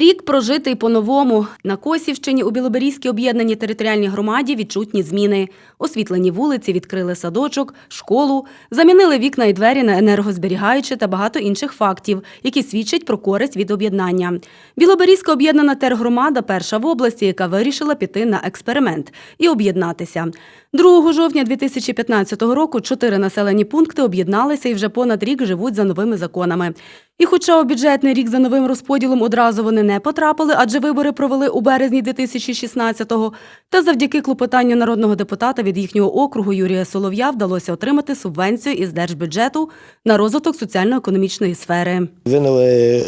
Рік прожитий по-новому. На Косівщині у Білоберізькій об'єднаній територіальній громаді відчутні зміни. Освітлені вулиці відкрили садочок, школу, замінили вікна і двері на енергозберігаючі та багато інших фактів, які свідчать про користь від об'єднання. Білоберізька об'єднана тергромада перша в області, яка вирішила піти на експеримент і об'єднатися. 2 жовтня 2015 року чотири населені пункти об'єдналися і вже понад рік живуть за новими законами. І хоча у бюджетний рік за новим розподілом одразу вони не потрапили, адже вибори провели у березні 2016-го, та завдяки клопотанню народного депутата від їхнього округу Юрія Солов'я вдалося отримати субвенцію із держбюджету на розвиток соціально-економічної сфери. Винули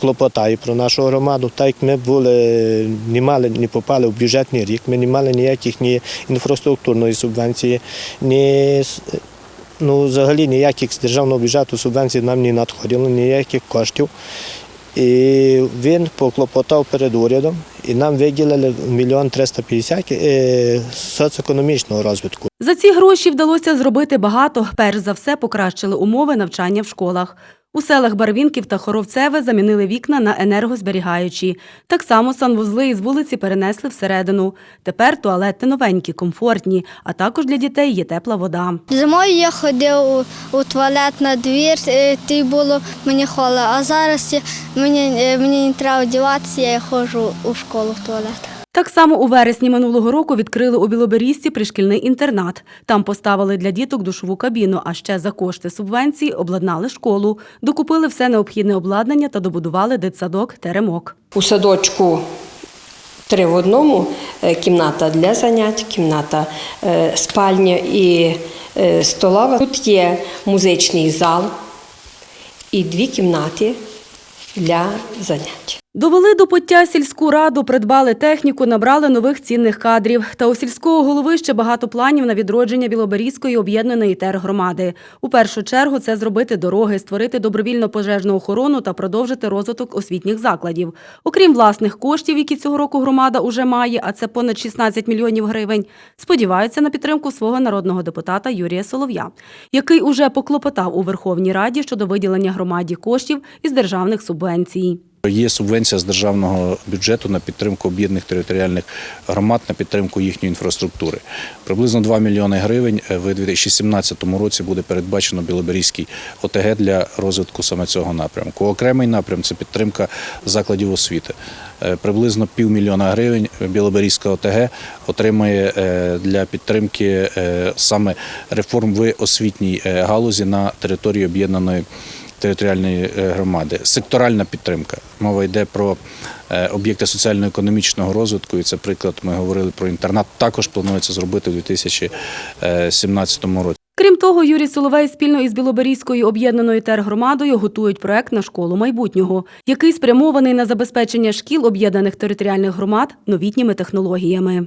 клопотаю про нашу громаду, так як ми були, не мали, не попали в бюджетний рік, ми не мали ніяких ні інфраструктурної субвенції, ні ну, взагалі ніяких з державного бюджету субвенцій нам не надходило, ніяких коштів. І він поклопотав перед урядом, і нам виділили мільйон 350 соцекономічного соціоекономічного розвитку. За ці гроші вдалося зробити багато. Перш за все, покращили умови навчання в школах. У селах Барвінків та Хоровцеве замінили вікна на енергозберігаючі. Так само санвузли із вулиці перенесли всередину. Тепер туалети новенькі, комфортні, а також для дітей є тепла вода. Зимою я ходив у, у туалет на двір, е, і було мені холодно, а зараз я- мені, е, мені не треба одягатися, я ходжу у школу в туалет. Так само у вересні минулого року відкрили у Білоберізці пришкільний інтернат. Там поставили для діток душову кабіну, а ще за кошти субвенції обладнали школу, докупили все необхідне обладнання та добудували дитсадок Теремок. У садочку три в одному е, кімната для занять, кімната е, спальня і е, столова. Тут є музичний зал і дві кімнати для занять. Довели до пуття сільську раду, придбали техніку, набрали нових цінних кадрів. Та у сільського голови ще багато планів на відродження Білоберізької об'єднаної тергромади. У першу чергу це зробити дороги, створити добровільно пожежну охорону та продовжити розвиток освітніх закладів. Окрім власних коштів, які цього року громада уже має, а це понад 16 мільйонів гривень, сподіваються на підтримку свого народного депутата Юрія Солов'я, який уже поклопотав у Верховній Раді щодо виділення громаді коштів із державних субвенцій. Є субвенція з державного бюджету на підтримку об'єднаних територіальних громад, на підтримку їхньої інфраструктури. Приблизно 2 мільйони гривень е, в 2017 році буде передбачено Білоберізький ОТГ для розвитку саме цього напрямку. Окремий напрям це підтримка закладів освіти. Е, Приблизно півмільйона гривень Білоберізька ОТГ отримає е, для підтримки саме реформ в освітній галузі на території об'єднаної територіальної е, громади. Секторальна підтримка. Мова йде про е, об'єкти соціально-економічного розвитку. І це приклад. Ми говорили про інтернат. Також планується зробити у 2017 році. Крім того, Юрій Соловей спільно із Білоберізькою об'єднаною тергромадою готують проект на школу майбутнього, який спрямований на забезпечення шкіл об'єднаних територіальних громад новітніми технологіями.